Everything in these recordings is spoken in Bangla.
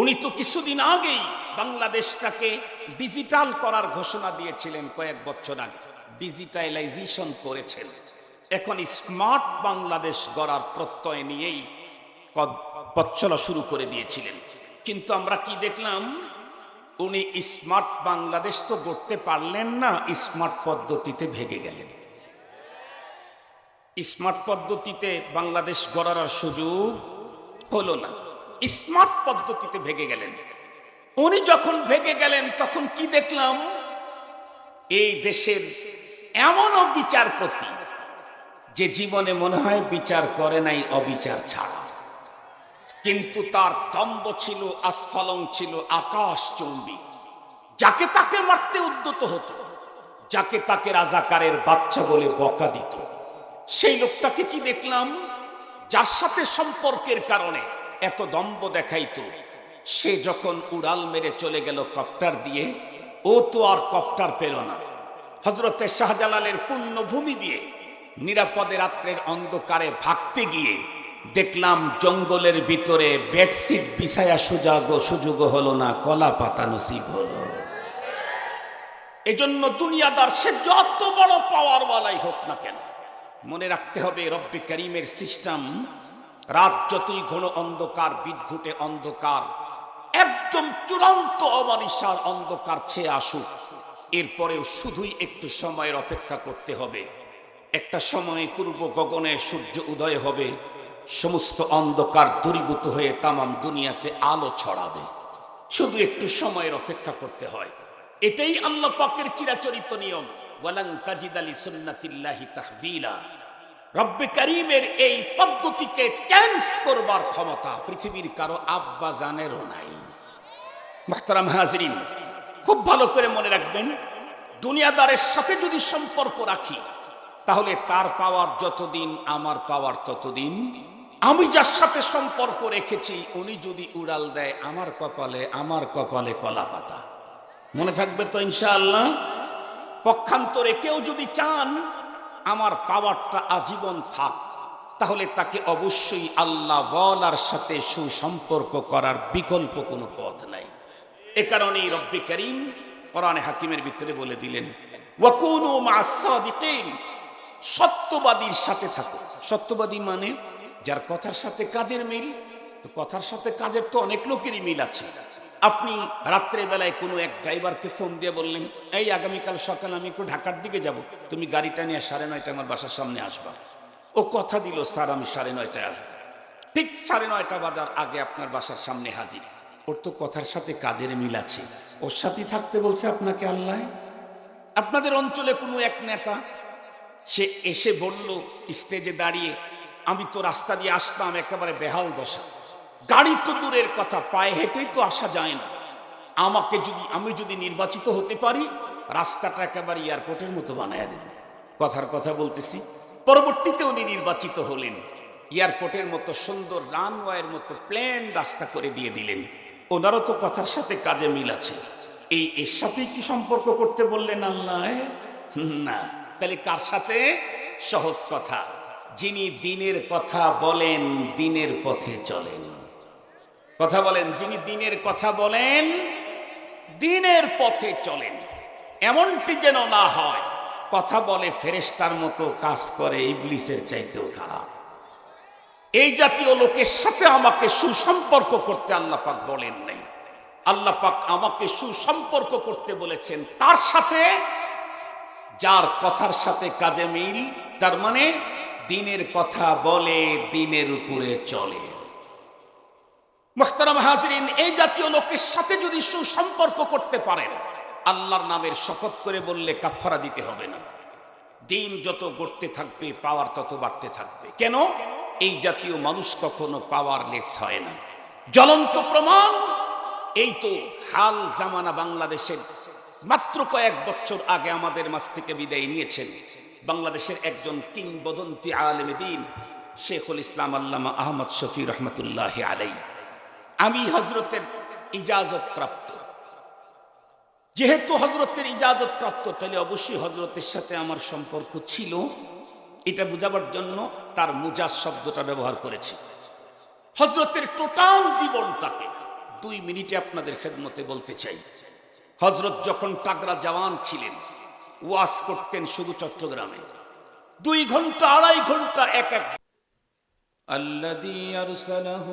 উনি তো কিছুদিন আগেই বাংলাদেশটাকে ডিজিটাল করার ঘোষণা দিয়েছিলেন কয়েক বছর আগে। ডিজিটালাইজেশন করেছেন। এখন স্মার্ট বাংলাদেশ গড়ার প্রত্যয় নিয়েই কদ- পথ চলা শুরু করে দিয়েছিলেন। কিন্তু আমরা কি দেখলাম? উনি স্মার্ট বাংলাদেশ তো গড়তে পারলেন না স্মার্ট পদ্ধতিতে ভেগে গেলেন। স্মার্ট পদ্ধতিতে বাংলাদেশ গড়ার সুযোগ হলো না। স্মার্ট পদ্ধতিতে ভেগে গেলেন। উনি যখন ভেগে গেলেন, তখন কি দেখলাম? এই দেশের এমনও বিচারপতি যে জীবনে মনে হয় বিচার করে নাই, অবিচার ছাড়া। কিন্তু তার তম্ব ছিল আস্ফলং ছিল, আকাশ চুম্বি। যাকে তাকে মারতে উদ্যত হতো, যাকে তাকে রাজাকারের বাচ্চা বলে বকা দিত। সেই লোকটাকে কি দেখলাম? যার সাথে সম্পর্কের কারণে এত দম্ব দেখাইতো। সে যখন উড়াল মেরে চলে গেল কপ্টার দিয়ে, ও তো আর কপ্টার পেল না। হজরতে শাহজালালের পুণ্যভূমি দিয়ে নিরাপদে রাত্রের অন্ধকারে ভাগতে গিয়ে দেখলাম জঙ্গলের ভিতরে বেডশিট বিছায়া সুযোগ সুযোগ হলো না, কলা পাতা নসিব হলো। এজন্য দুনিয়াদার সে যত বড় পাওয়ার ওয়ালাই হোক না কেন, মনে রাখতে হবে রব্বি করিমের সিস্টেম রাত যতই ঘন অন্ধকার, বিদ্ঘুটে অন্ধকার, একদম চূড়ান্ত অমানিসার অন্ধকার ছেয়ে আসুক। এরপরেও শুধুই একটু সময়ের অপেক্ষা করতে হবে। একটা সময় পূর্ব গগনে সূর্য উদয় হবে। সমস্ত অন্ধকার দূরীভূত হয়ে তামাম দুনিয়াতে আলো ছড়াবে। শুধু একটু সময়ের অপেক্ষা করতে হয়। এটাই আল্লাহ পাকের চিরাচরিত নিয়ম। ওয়ালাং তাজিদ আলী সুন্নাতিল্লাহি তাহবিলা। রব্বে করিমের এই পদ্ধতিকে চেঞ্জ করবার ক্ষমতা পৃথিবীর কারও আব্বা জানেরও নাই। মাহতারাম হাজরিন, খুব ভালো করে মনে রাখবেন, দুনিয়াদারের সাথে যদি সম্পর্ক রাখি, তাহলে তার পাওয়ার যতদিন, আমার পাওয়ার ততদিন। আমি যার সাথে সম্পর্ক রেখেছি, উনি যদি উড়াল দেয়, আমার কপালে আমার কপালে কলা পাতা। মনে থাকবে তো ইনশাআল্লাহ? পক্ষান্তরে কেউ যদি চান আমার পাওয়ারটা আজীবন থাক। তাহলে তাকে অবশ্যই আল্লাহ ওয়ালার সাথে সুসম্পর্ক করার বিকল্প কোনো পথ নাই। এ কারণেই রব্বি করিম কোরআনে হাকিমের ভিতরে বলে দিলেন সত্যবাদীর সাথে থাকো। সত্যবাদী মানে যার কথার সাথে কাজের মিল, তো কথার সাথে কাজের তো অনেক লোকেরই মিল আছে। আপনি রাত্রে বেলায় কোনো এক ড্রাইভারকে ফোন দিয়ে বললেন, এই আগামীকাল সকাল আমি একটু ঢাকার দিকে যাব। তুমি গাড়িটা নিয়ে সাড়ে নয়টা আমার বাসার সামনে আসবা। ও কথা দিল, স্যার, আমি সাড়ে নয়টায় আসব। ঠিক সাড়ে নয়টা বাজার আগে আপনার বাসার সামনে হাজির। ওর তো কথার সাথে কাজের মিল আছে। ওর সাথে থাকতে বলছে আপনাকে আল্লাহ। আপনাদের অঞ্চলে কোনো এক নেতা, সে এসে বলল, স্টেজে দাঁড়িয়ে আমি তো রাস্তা দিয়ে আসতাম, একেবারে বেহাল দশা। গাড়ি তো দূরের কথা, পায়ে হেঁটেই তো আসা যায় না। আমাকে যদি, আমি যদি নির্বাচিত হতে পারি, রাস্তাটা একেবারে এয়ারপোর্টের মতো বানায় দেন কথার কথা বলতেছি, পরবর্তীতে উনি নির্বাচিত হলেন। এয়ারপোর্টের মতো সুন্দর রানওয়ের মতো প্লেন রাস্তা করে দিয়ে দিলেন। ওনারও তো কথার সাথে কাজে মিল আছে। এই এর সাথেই কি সম্পর্ক করতে বললেন আল্লাহ? না। তাহলে কার সাথে? সহজ কথা। যিনি দিনের কথা বলেন, দিনের পথে চলেন। কথা বলেন, যিনি দিনের কথা বলেন, দিনের পথে চলেন। এমনটি যেন না হয়, কথা বলে ফেরেস্তার মতো কাজ করে ইবলিসের চাইতেও খারাপ। এই জাতীয় লোকের সাথে আমাকে সুসম্পর্ক করতে আল্লাহ পাক বলেন নাই। আল্লাহ পাক আমাকে সুসম্পর্ক করতে বলেছেন তার সাথে, যার কথার সাথে কাজে মিল, তার মানে দিনের কথা বলে দিনের উপরে চলে। মোখতারাম হাজরিন, এই জাতীয় লোকের সাথে যদি সুসম্পর্ক করতে পারেন, আল্লাহর নামের শপথ করে বললে কাফারা দিতে হবে না। দিন যত গড়তে থাকবে, পাওয়ার তত বাড়তে থাকবে। কেন? এই জাতীয় মানুষ কখনো পাওয়ারলেস হয় না। জ্বলন্ত প্রমাণ, এই তো হাল জামানা বাংলাদেশের মাত্র কয়েক বছর আগে আমাদের মাছ থেকে বিদায় নিয়েছেন বাংলাদেশের একজন কিংবদন্তি আলেম দিন, শেখুল ইসলাম আল্লামা আহমদ শফি রহমতুল্লাহ আলাই আমি হজরতের ইজাজত প্রাপ্ত। যেহেতু হজরতের ইজাজত প্রাপ্ত, তাহলে অবশ্যই হজরতের সাথে আমার সম্পর্ক ছিল। এটা বোঝাবার জন্য তার মুজাজ শব্দটা ব্যবহার করেছি। হজরতের টোটাল জীবনটাকে দুই মিনিটে আপনাদের খেদমতে বলতে চাই। হজরত যখন টাগরা জওয়ান ছিলেন, ওয়াজ করতেন শুধু চট্টগ্রামে। দুই ঘণ্টা, আড়াই ঘণ্টা, এক এক الذي أرسله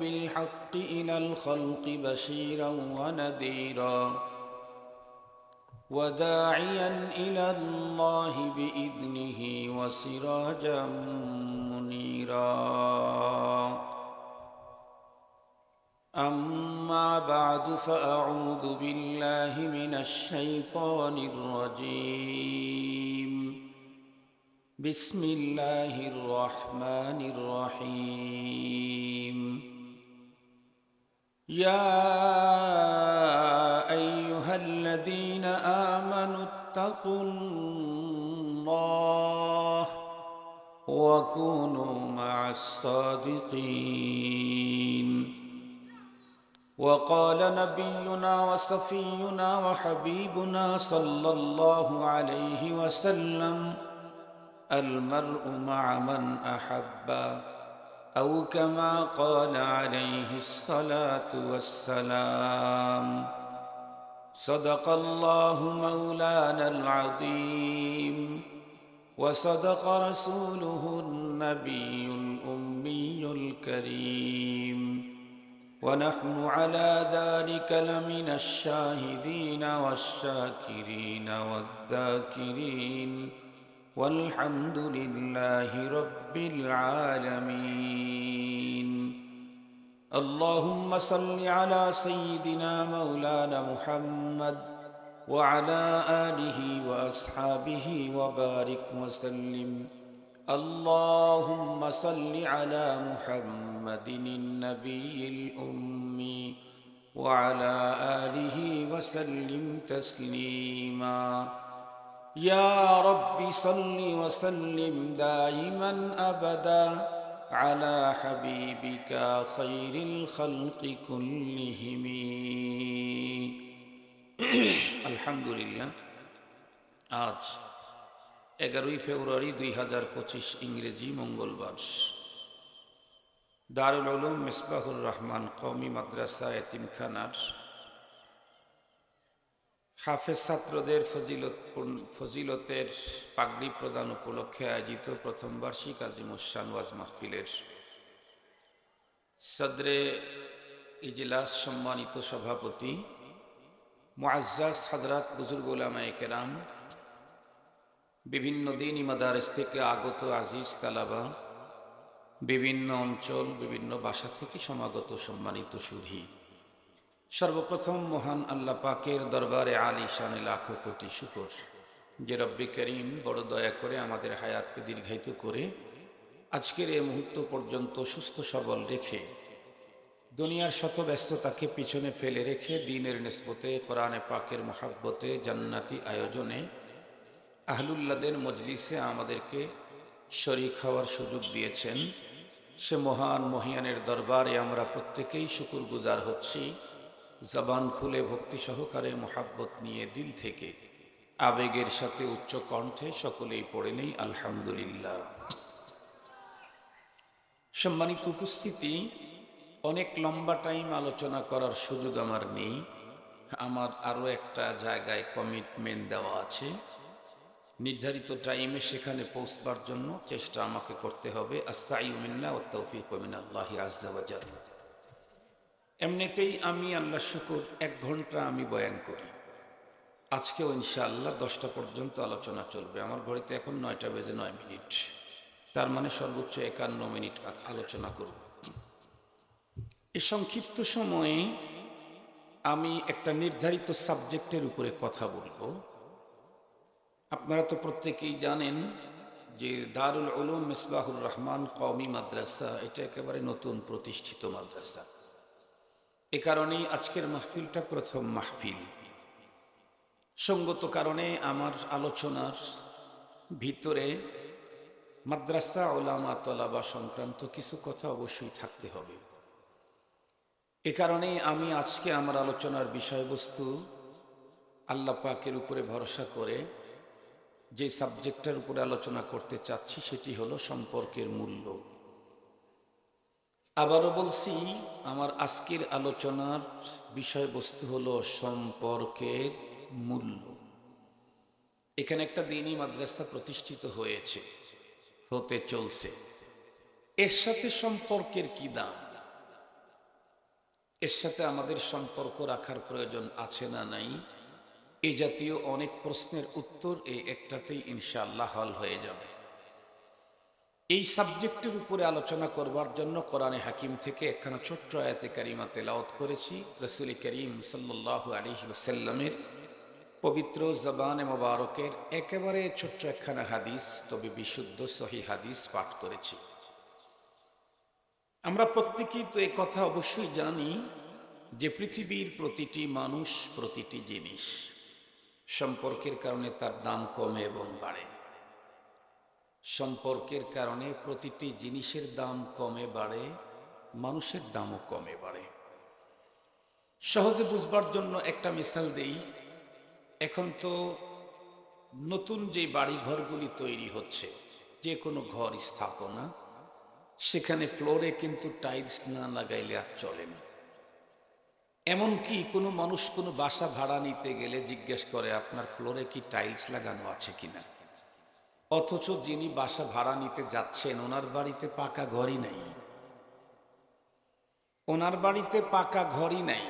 بالحق إلى الخلق بشيرا ونذيرا وداعيا إلى الله بإذنه وسراجا منيرا. أما بعد فأعوذ بالله من الشيطان الرجيم. بسم الله الرحمن الرحيم. يا أيها الذين آمنوا اتقوا الله وكونوا مع الصادقين. وقال نبينا وصفينا وحبيبنا صلى الله عليه وسلم المرء مع من أحب. أو كما قال عليه الصلاة والسلام صدق الله مولانا العظيم وصدق رسوله النبي الأمي الكريم. ونحن على ذلك لمن الشاهدين والشاكرين والذاكرين. والحمد لله رب العالمين. اللهم صل على سيدنا مولانا محمد وعلى آله وأصحابه وبارك وسلم. اللهم صل على محمد النبي الأمي وعلى آله وسلم تسليما. يا رب صل وسلم دائما ابدا على حبيبك خير الخلق كلهم الحمد لله আজ এগারোই ফেব্রুয়ারি দুই হাজার পঁচিশ ইংরেজি মঙ্গলবার দারুল উলুম মিসবাহুর রহমান কওমি মাদ্রাসা এতিমখানার হাফেজ ছাত্রদের ফজিলত ফজিলতের পাগড়ি প্রদান উপলক্ষে আয়োজিত প্রথম বার্ষিক আজিমুসান ওয়াজ মাহফিলের সদরে ইজলাস সম্মানিত সভাপতি মুআজ্জাজ হাজরাত বুজুর্গ কেরাম, বিভিন্ন দিন ইমাদারেস থেকে আগত আজিজ তালাবা, বিভিন্ন অঞ্চল, বিভিন্ন বাসা থেকে সমাগত সম্মানিত সুধী। সর্বপ্রথম মহান আল্লাহ পাকের দরবারে আলী শানে লাখো কোটি শুকর। যে রব্বি করিম বড় দয়া করে আমাদের হায়াতকে দীর্ঘায়িত করে আজকের এই মুহূর্ত পর্যন্ত সুস্থ সবল রেখে, দুনিয়ার শত ব্যস্ততাকে পিছনে ফেলে রেখে দিনের নিসবতে কোরআনে পাকের মহাব্বতে জান্নাতি আয়োজনে আহলুল্লাদের মজলিসে আমাদেরকে শরিক হওয়ার সুযোগ দিয়েছেন। সে মহান মহিয়ানের দরবারে আমরা প্রত্যেকেই শুকুর গুজার হচ্ছি। জবান খুলে ভক্তি সহকারে মোহাব্বত নিয়ে দিল থেকে। আবেগের সাথে উচ্চ কণ্ঠে সকলেই পড়ে নেই, আলহামদুলিল্লাহ। সম্মানিত উপস্থিতি, অনেক লম্বা টাইম আলোচনা করার সুযোগ আমার নেই। আমার আরও একটা জায়গায় কমিটমেন্ট দেওয়া আছে। নির্ধারিত টাইমে সেখানে পৌঁছবার জন্য চেষ্টা আমাকে করতে হবে। আস্তাইমিল্লা ও তৌফিক আল্লাহ আজাল এমনিতেই আমি আল্লাহ শুকুর, এক ঘণ্টা আমি বয়ান করি। আজকেও ইনশাআল্লাহ দশটা পর্যন্ত আলোচনা চলবে। আমার ঘড়িতে এখন নয়টা বেজে নয় মিনিট। তার মানে সর্বোচ্চ একান্ন মিনিট আলোচনা করব। এ সংক্ষিপ্ত সময়ে আমি একটা নির্ধারিত সাবজেক্টের উপরে কথা বলব। আপনারা তো প্রত্যেকেই জানেন যে দারুল উলুম মিসবাহুর রহমান কওমি মাদ্রাসা, এটা একেবারে নতুন প্রতিষ্ঠিত মাদ্রাসা। এ কারণেই আজকের মাহফিলটা প্রথম মাহফিল। সঙ্গত কারণে আমার আলোচনার ভিতরে মাদ্রাসা ওলামা তলাবা সংক্রান্ত কিছু কথা অবশ্যই থাকতে হবে। এ কারণে আমি আজকে আমার আলোচনার বিষয়বস্তু আল্লাহ পাকের উপরে ভরসা করে যে সাবজেক্টের উপরে আলোচনা করতে চাচ্ছি, সেটি হলো সম্পর্কের মূল্য। আবারও বলছি, আমার আজকের আলোচনার বিষয়বস্তু হলো সম্পর্কের মূল্য। এখানে একটা দিনই মাদ্রাসা প্রতিষ্ঠিত হয়েছে, হতে চলছে। এর সাথে সম্পর্কের কি দাম? এর সাথে আমাদের সম্পর্ক রাখার প্রয়োজন আছে না নাই? এ জাতীয় অনেক প্রশ্নের উত্তর এই একটাতেই ইনশাআল্লাহ হল হয়ে যাবে। এই সাবজেক্টের উপরে আলোচনা করবার জন্য কোরআনে হাকিম থেকে একখানা ছোট্ট আয়াতে কারিমা তেলাওত করেছি। রসুল করিম সাল্লাহ আলী সাল্লামের পবিত্র জবানে মোবারকের একেবারে ছোট্ট একখানা হাদিস, তবে বিশুদ্ধ সহি হাদিস পাঠ করেছি। আমরা প্রত্যেকেই তো কথা অবশ্যই জানি যে পৃথিবীর প্রতিটি মানুষ প্রতিটি জিনিস সম্পর্কের কারণে তার দাম কমে এবং বাড়ে। সম্পর্কের কারণে প্রতিটি জিনিসের দাম কমে বাড়ে, মানুষের দামও কমে বাড়ে। সহজে বুঝবার জন্য একটা মিসাল দেই, এখন তো নতুন যে বাড়ি ঘরগুলি তৈরি হচ্ছে, যে কোনো ঘর স্থাপনা, সেখানে ফ্লোরে কিন্তু টাইলস না লাগাইলে আর চলে না। এমনকি কোনো মানুষ কোনো বাসা ভাড়া নিতে গেলে জিজ্ঞেস করে, আপনার ফ্লোরে কি টাইলস লাগানো আছে কিনা? অথচ যিনি বাসা ভাড়া নিতে যাচ্ছেন, ওনার বাড়িতে পাকা ঘরই নাই। ওনার বাড়িতে পাকা ঘরই নাই।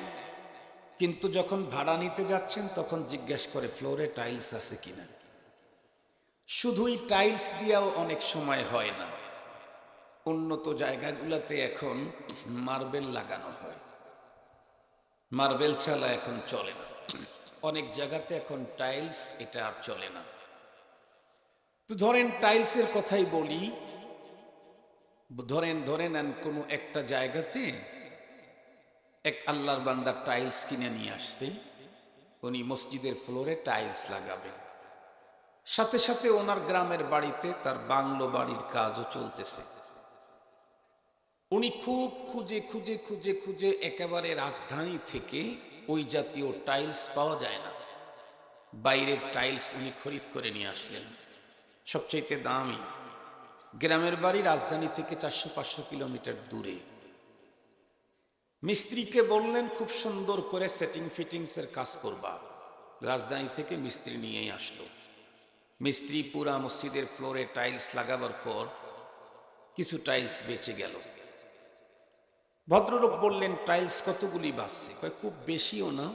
কিন্তু যখন ভাড়া নিতে যাচ্ছেন, তখন জিজ্ঞেস করে, ফ্লোরে টাইলস আছে কিনা? শুধুই টাইলস দিয়েও অনেক সময় হয় না। উন্নত জায়গাগুলোতে এখন মার্বেল লাগানো হয়। মার্বেল ছাড়া এখন চলে না। অনেক জায়গাতে এখন টাইলস, এটা আর চলে না। তো ধরেন টাইলসের কথাই বলি। ধরেন ধরে নেন কোনো একটা জায়গাতে এক আল্লাহর বান্দার টাইলস কিনে নিয়ে আসতে উনি মসজিদের ফ্লোরে টাইলস লাগাবেন। সাথে সাথে ওনার গ্রামের বাড়িতে তার বাংলো বাড়ির কাজও চলতেছে। উনি খুব খুঁজে খুঁজে খুঁজে খুঁজে একেবারে রাজধানী থেকে ওই জাতীয় টাইলস পাওয়া যায় না। বাইরের টাইলস উনি খরিদ করে নিয়ে আসলেন। সবচাইতে দামি। গ্রামের বাড়ি রাজধানী থেকে চারশো পাঁচশো কিলোমিটার দূরে। মিস্ত্রিকে বললেন, খুব সুন্দর করে সেটিং ফিটিংসের কাজ করবা। রাজধানী থেকে মিস্ত্রি নিয়েই আসলো। মিস্ত্রি পুরা মসজিদের ফ্লোরে টাইলস লাগাবার পর কিছু টাইলস বেঁচে গেল। ভদ্রলোক বললেন, টাইলস কতগুলি বাঁচছে কয়, খুব বেশিও না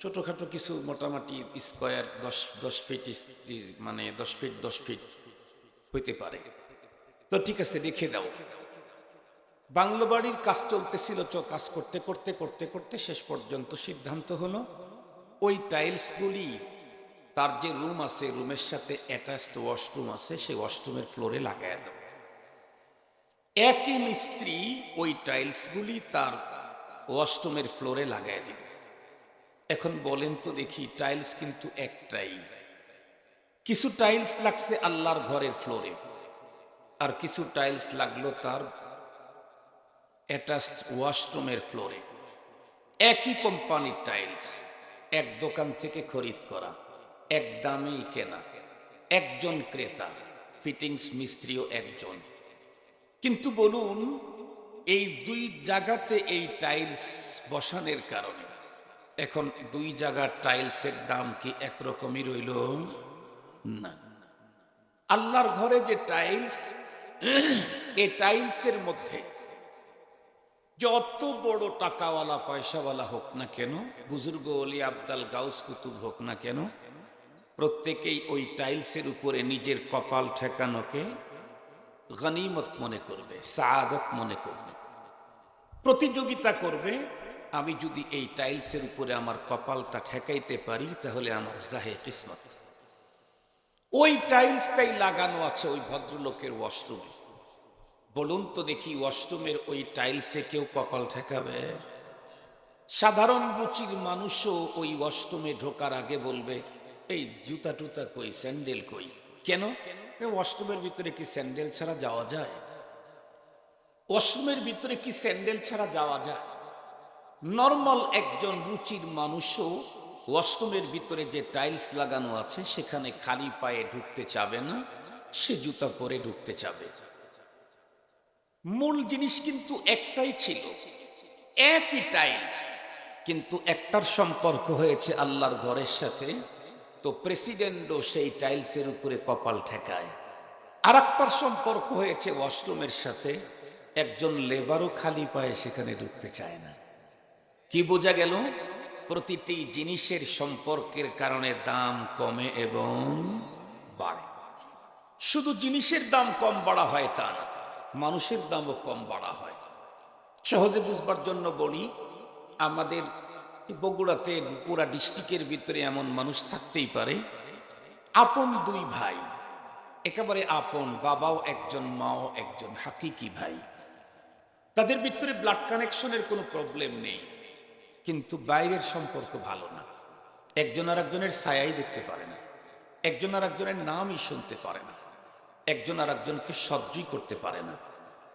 ছোটোখাটো কিছু মোটামুটি স্কোয়ার দশ দশ ফিট মানে দশ ফিট দশ ফিট হইতে পারে। তো ঠিক আছে রেখে দাও বাংলো বাড়ির কাজ চলতেছিল, চ, কাজ করতে করতে করতে করতে শেষ পর্যন্ত সিদ্ধান্ত হলো, ওই টাইলসগুলি তার যে রুম আছে, রুমের সাথে অ্যাটাচড ওয়াশরুম আছে, সেই ওয়াশরুমের ফ্লোরে লাগায় দাও। একই মিস্ত্রি ওই টাইলসগুলি তার ওয়াশরুমের ফ্লোরে লাগায় দিবে। এখন বলেন তো দেখি টাইলস কিন্তু একটাই। কিছু টাইলস লাগছে আল্লাহর ঘরের ফ্লোরে আর কিছু টাইলস লাগল তার অ্যাটাচড ওয়াশরুমের ফ্লোরে একই কোম্পানির টাইলস এক দোকান থেকে খরিদ করা, এক দামেই কেনা, একজন ক্রেতা ফিটিংস মিস্ত্রিও একজন। কিন্তু বলুন, এই দুই জায়গাতে এই টাইলস বসানোর কারণে এখন দুই জায়গার টাইলসের দাম কি একরকমই রইল? না। আল্লাহর ঘরে যে টাইলস, এই টাইলসের মধ্যে যত বড় টাকাওয়ালা, পয়সাওয়ালা হোক না কেন, বুজুর্গ অলি আবদাল গাউস কুতুব হোক না কেন, প্রত্যেকেই ওই টাইলসের উপরে নিজের কপাল ঠেকানোকে গনিমত মনে করবে সাদত মনে করবে, প্রতিযোগিতা করবে আমি যদি এই টাইলসের উপরে আমার কপালটা ঠেকাইতে পারি, তাহলে আমার জাহে কিসমত। ওই টাইলসটাই লাগানো আছে ওই ভদ্রলোকের ওয়াশরুমে। বলুন তো দেখি ওয়াশরুমের ওই টাইলসে কেউ কপাল ঠেকাবে? সাধারণ রুচির মানুষও ওই ওয়াশরুমে ঢোকার আগে বলবে, এই জুতা টুতা কই, স্যান্ডেল কই? কেন? ওয়াশরুমের ভিতরে কি স্যান্ডেল ছাড়া যাওয়া যায়? ওয়াশরুমের ভিতরে কি স্যান্ডেল ছাড়া যাওয়া যায়? নর্মাল একজন রুচির মানুষও ওয়াশরুমের ভিতরে যে টাইলস লাগানো আছে, সেখানে খালি পায়ে ঢুকতে চাবে না, সে জুতা পরে ঢুকতে চাবে। মূল জিনিস কিন্তু একটাই ছিল, একই টাইলস, কিন্তু একটার সম্পর্ক হয়েছে আল্লাহর ঘরের সাথে, তো প্রেসিডেন্টও সেই টাইলসের উপরে কপাল ঠেকায়। আর একটার সম্পর্ক হয়েছে ওয়াশরুমের সাথে, একজন লেবারও খালি পায়ে সেখানে ঢুকতে চায় না। কি বোঝা গেল? প্রতিটি জিনিসের সম্পর্কের কারণে দাম কমে এবং বাড়ে। শুধু জিনিসের দাম কম বাড়া হয় তা না, মানুষের দামও কম বাড়া হয়। সহজে বুঝবার জন্য বলি, আমাদের বগুড়াতে পুরা ডিস্ট্রিক্টের ভিতরে এমন মানুষ থাকতেই পারে। আপন দুই ভাই, একেবারে আপন, বাবাও একজন, মাও একজন, হাকিকি ভাই। তাদের ভিতরে ব্লাড কানেকশনের কোনো প্রবলেম নেই। কিন্তু বাইরের সম্পর্ক ভালো না। একজন আর একজনের ছায়াই দেখতে পারে না। একজন আর একজনের নামই শুনতে পারে না। একজন আর একজনকে সহ্যই করতে পারে না।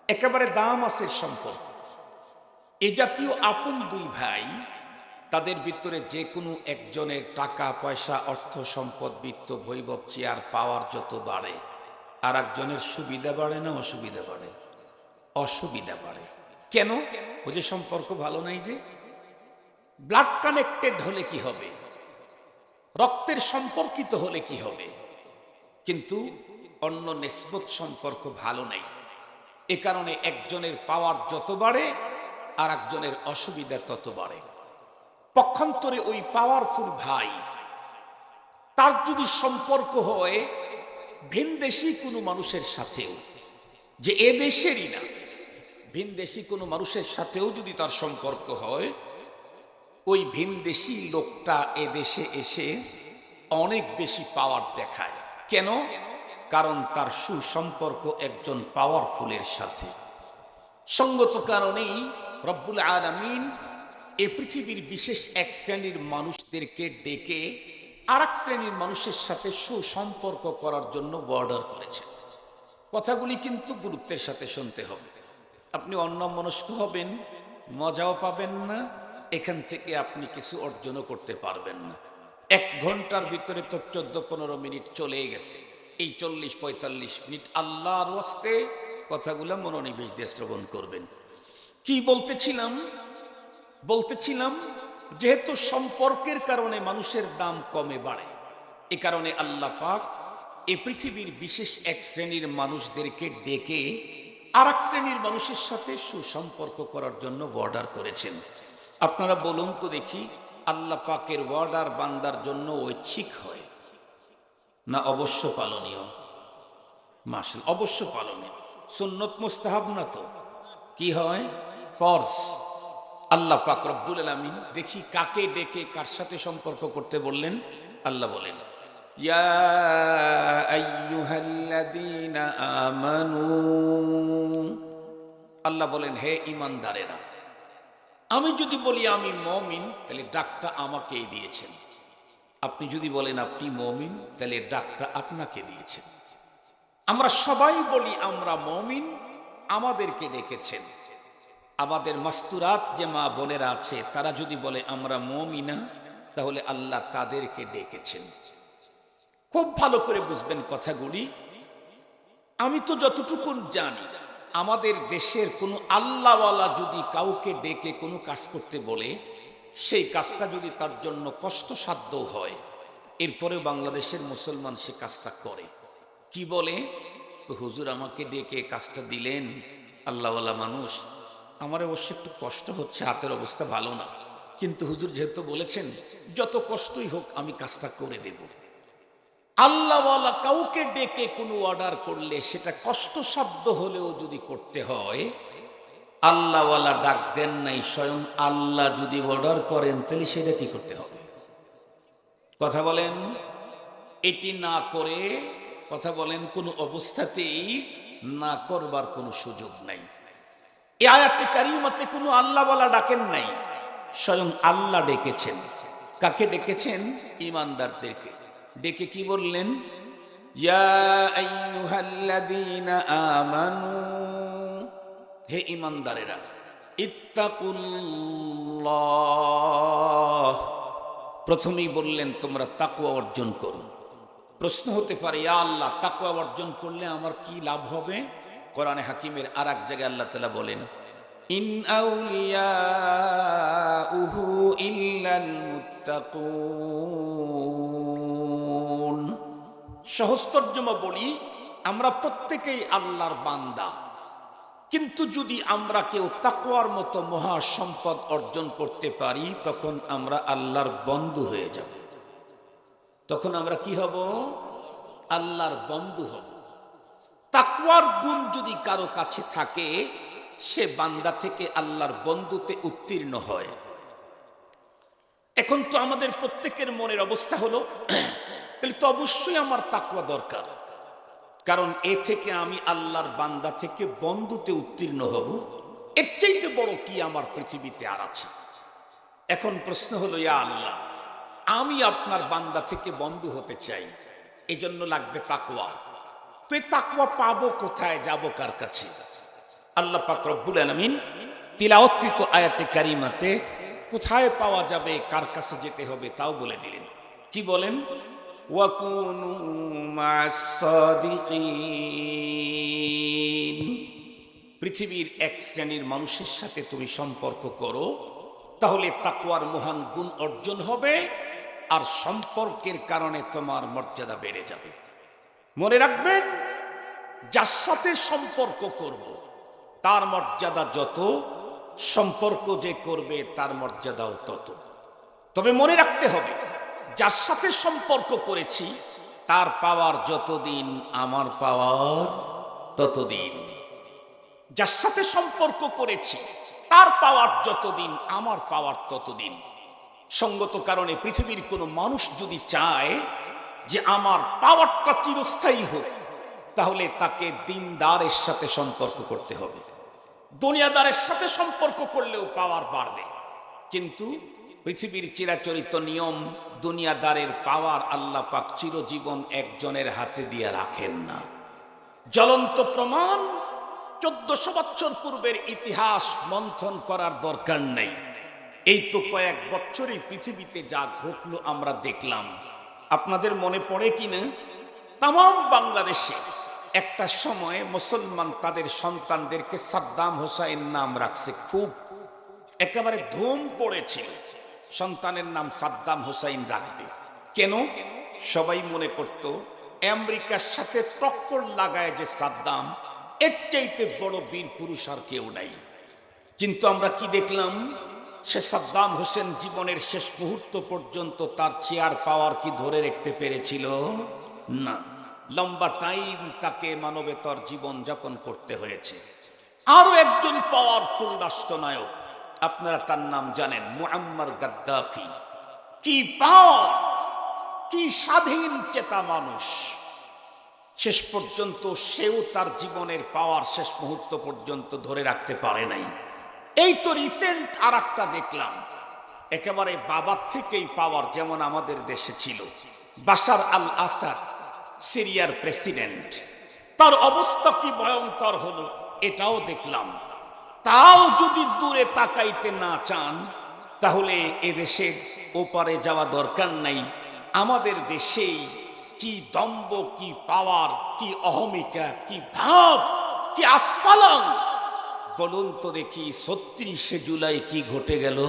একেবারে দাম আছে সম্পর্ক। এ জাতীয় আপন দুই ভাই, তাদের ভিতরে যে কোনো একজনের টাকা, পয়সা, অর্থ, সম্পদ, বিত্ত, বৈভব, চেয়ার, পাওয়ার যত বাড়ে, আর একজনের সুবিধা বাড়ে না অসুবিধা বাড়ে? অসুবিধা বাড়ে। কেন? ও যে সম্পর্ক ভালো নাই যে। ব্লাড কানেক্টেড হলে কি হবে? রক্তের সম্পর্কিত হলে কি হবে? কিন্তু অন্য নেসবত সম্পর্ক ভালো নেই। এ কারণে একজনের পাওয়ার যত বাড়ে আর একজনের অসুবিধা তত বাড়ে। পক্ষান্তরে ওই পাওয়ারফুল ভাই, তার যদি সম্পর্ক হয় ভিনদেশি কোনো মানুষের সাথেও, যে এ দেশেরই না ভিনদেশি কোনো মানুষের সাথেও যদি তার সম্পর্ক হয় ওই ভিনদেশি লোকটা এদেশে এসে অনেক বেশি পাওয়ার দেখায়। কেন? কারণ তার সুসম্পর্ক একজন পাওয়ারফুলের সাথে। সঙ্গত কারণেই রব্বুল আলমিন এ পৃথিবীর বিশেষ এক শ্রেণির মানুষদেরকে ডেকে আর এক শ্রেণির মানুষের সাথে সুসম্পর্ক করার জন্য বর্ডার করেছে। কথাগুলি কিন্তু গুরুত্বের সাথে শুনতে হবে। আপনি অন্য মনস্ক হবেন, মজাও পাবেন না এখান থেকে আপনি কিছু অর্জনও করতে পারবেন না। এক ঘণ্টার ভিতরে তো চোদ্দ পনেরো মিনিট চলেই গেছে। এই চল্লিশ পঁয়তাল্লিশ মিনিট আল্লাহর ওয়াস্তে কথাগুলো মনোনিবেশ দিয়ে শ্রবণ করবেন। কি বলতেছিলাম? বলতেছিলাম, যেহেতু সম্পর্কের কারণে মানুষের দাম কমে বাড়ে, এ কারণে আল্লাহ পাক এ পৃথিবীর বিশেষ এক শ্রেণির মানুষদেরকে ডেকে আর শ্রেণির মানুষের সাথে সুসম্পর্ক করার জন্য অর্ডার করেছেন। আপনারা বলুন তো দেখি, আল্লাহ পাকের ওয়ার্ডার বান্দার জন্য ঐচ্ছিক হয় না অবশ্য পালনীয়? মাসুল অবশ্য পালনীয়। সুন্নত মুস্তাহাব না তো? কি হয়? ফরজ। আল্লাহ পাক রব্বুল আলামিন, দেখি কাকে ডেকে কার সাথে সম্পর্ক করতে বললেন? আল্লাহ বলেন আল্লাহ বলেন, হে ইমানদারেরা আমি যদি বলি আমি মমিন, তাহলে ডাকটা আমাকেই দিয়েছেন। আপনি যদি বলেন আপনি মমিন, তাহলে ডাকটা আপনাকে দিয়েছেন। আমরা সবাই বলি আমরা মমিন, আমাদেরকে ডেকেছেন। আমাদের মাস্তুরাত যে মা বোনেরা আছে, তারা যদি বলে আমরা মমিনা, তাহলে আল্লাহ তাদেরকে ডেকেছেন। খুব ভালো করে বুঝবেন কথাগুলি। আমি তো যতটুকু জানি আমাদের দেশের কোনো আল্লাহওয়ালা যদি কাউকে ডেকে কোনো কাজ করতে বলে, সেই কাজটা যদি তার জন্য কষ্টসাধ্য হয়, এরপরেও বাংলাদেশের মুসলমান সে কাজটা করে। কি বলে? হুজুর আমাকে ডেকে কাজটা দিলেন, আল্লাহওয়ালা মানুষ। আমার অবশ্য একটু কষ্ট হচ্ছে, হাতের অবস্থা ভালো না। কিন্তু হুজুর যেহেতু বলেছেন, যত কষ্টই হোক আমি কাজটা করে দেব। আল্লাহওয়ালা কাউকে ডেকে কোনো অর্ডার করলে সেটা কষ্টসাধ্য হলেও যদি করতে হয়, আল্লাহওয়ালা ডাক দেন নাই, স্বয়ং আল্লাহ যদি অর্ডার করেন, তাহলে সেটা কি করতে হবে? কথা বলেন, এটি না করে, কথা বলেন, কোনো অবস্থাতেই না করবার কোনো সুযোগ নাই। এ আয়াতে কারিমাতে কোনো আল্লাহওয়ালা ডাকেন নাই, স্বয়ং আল্লাহ ডেকেছেন। কাকে ডেকেছেন? ইমানদারদেরকে ডেকে কি বললেন? আমানু, হে ইমানদারেরা ইত্তাকুল্লাহ। প্রথমেই বললেন, তোমরা তাকুয়া অর্জন করো। প্রশ্ন হতে পারে, ইয়া আল্লাহ তাকুয়া অর্জন করলে আমার কি লাভ হবে? কোরআনে হাকিমের আর এক জায়গায় আল্লাহ তালা বলেন, ইন আউলিয়া উহু ইল্লাল মুত্তাকুন। সহজ তর্জমা বলি, আমরা প্রত্যেকেই আল্লাহর বান্দা। কিন্তু যদি আমরা কেউ তাকওয়ার মতো মহা সম্পদ অর্জন করতে পারি, তখন আমরা আল্লাহর বন্ধু হয়ে যাব। তখন আমরা কি হব? আল্লাহর বন্ধু হব। তাকওয়ার গুণ যদি কারও কাছে থাকে, সে বান্দা থেকে আল্লাহর বন্ধুতে উত্তীর্ণ হয়। এখন তো আমাদের প্রত্যেকের মনের অবস্থা হলো তাহলে তো অবশ্যই আমার তাকুয়া দরকার। কারণ এ থেকে আমি আল্লাহর বান্দা থেকে বন্ধুতে উত্তীর্ণ হব। এর চাইতে বড় কি আমার পৃথিবীতে আর আছে? এখন প্রশ্ন হলো, ইয়া আল্লাহ, আমি আপনার বান্দা থেকে বন্ধু হতে চাই। এজন্য লাগবে তাকুয়া তো এই তাকওয়া পাবো কোথায়? যাব কার কাছে? আল্লাহ পাক রব্বুল আলামিন তিলাওয়াতকৃত আয়াতে কারিমাতে কোথায় পাওয়া যাবে, কার কাছে যেতে হবে তাও বলে দিলেন। কি বলেন। পৃথিবীর এক শ্রেণির মানুষের সাথে তুমি সম্পর্ক করো, তাহলে তাকওয়ার মহান গুণ অর্জন হবে আর সম্পর্কের কারণে তোমার মর্যাদা বেড়ে যাবে। মনে রাখবেন, যার সাথে সম্পর্ক করব, তার মর্যাদা যত, সম্পর্ক যে করবে তার মর্যাদাও তত। তবে মনে রাখতে হবে যার সাথে সম্পর্ক করেছি, তার পাওয়ার যতদিন আমার পাওয়ার ততদিন। যার সাথে সম্পর্ক করেছি, তার পাওয়ার যতদিন আমার পাওয়ার ততদিন। সঙ্গত কারণে পৃথিবীর কোনো মানুষ যদি চায় যে আমার পাওয়ারটা চিরস্থায়ী হোক, তাহলে তাকে দিনদারের সাথে সম্পর্ক করতে হবে। দুনিয়াদারের সাথে সম্পর্ক করলেও পাওয়ার বাড়বে। কিন্তু পৃথিবীর চিরাচরিত নিয়ম দুনিয়াদারের পাওয়ার আল্লাহ পাক চিরজীবন একজনের হাতে দিয়ে রাখেন না। জ্বলন্ত প্রমাণ চোদ্দশো বছর পূর্বের ইতিহাস মন্থন করার দরকার নেই। এই তো কয়েক বছরই পৃথিবীতে যা ঘটলো আমরা দেখলাম। আপনাদের মনে পড়ে কিনা? তাম বাংলাদেশে একটা সময় মুসলমান তাদের সন্তানদেরকে সাদ্দাম হোসাইন নাম রাখছে। খুব একেবারে ধুম পড়েছিল। সন্তানের নাম সাদ্দাম হুসাইন রাখবে। কেন? সবাই মনে করত, আমেরিকার সাথে টক্কর লাগায় যে সাদ্দাম, এর চাইতে বড় বীর পুরুষ আর কেউ নাই। কিন্তু আমরা কি দেখলাম? সে সাদ্দাম হোসেন জীবনের শেষ মুহূর্ত পর্যন্ত তার চেয়ার পাওয়ার কি ধরে রাখতে পেরেছিল? না। লম্বা টাইম তাকে মানবেতর জীবন যাপন করতে হয়েছে। আরও একজন পাওয়ারফুল রাষ্ট্রনায়ক আপনারা তার নাম জানেন? Muammar Gaddafi. কি পাওয়ার? কি স্বাধীন চেতা মানুষ। শেষ পর্যন্ত সেও তার জীবনের পাওয়ার শেষ মুহূর্ত পর্যন্ত ধরে রাখতে পারে নাই। এই তো রিসেন্ট আর একটা দেখলাম। একেবারে বাবার থেকেই পাওয়ার যেমন আমাদের দেশে ছিল। বাশার আল আসাদ সিরিয়ার প্রেসিডেন্ট। তার অবস্থা কি ভয়ঙ্কর হলো, এটাও দেখলাম। তাও যদি দূরে তাকাইতে না চান, তাহলে এদেশের ওপারে যাওয়া দরকার নাই। আমাদের দেশেই কি দম্ব কি পাওয়ার, কি অহমিকা, কি ভাব, কি আস্ফালন? বলুন তো দেখি, ছত্রিশে জুলাই কি ঘটে গেল?